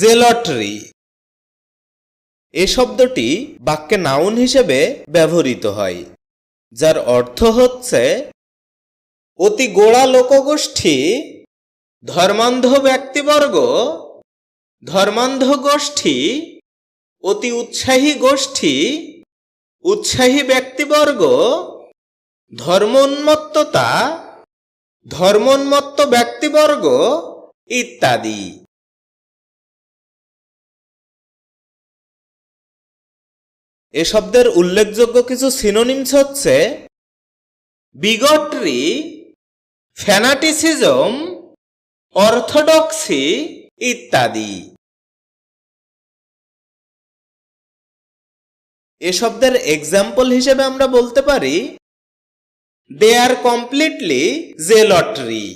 জেলটরি এ শব্দটি বাক্যে নাউন হিসেবে ব্যবহৃত হয়, যার অর্থ হচ্ছে, অতি গোড়া লোকগোষ্ঠী, ধর্মান্ধ ব্যক্তিবর্গ, ধর্মান্ধ গোষ্ঠী, অতি উৎসাহী গোষ্ঠী, উৎসাহী ব্যক্তিবর্গ, ধর্মোন্মত্ততা, ধর্মোন্মত্ত ব্যক্তিবর্গ, ইত্যাদি। এ শব্দের উল্লেখযোগ্য কিছু সিনোনিমস হচ্ছে বিগট্রি ফ্যানাটিসিজম অর্থোডক্সি ইত্যাদি। এ শব্দের এক্সাম্পল হিসেবে আমরা বলতে পারি দে আর কমপ্লিটলি জেলটরি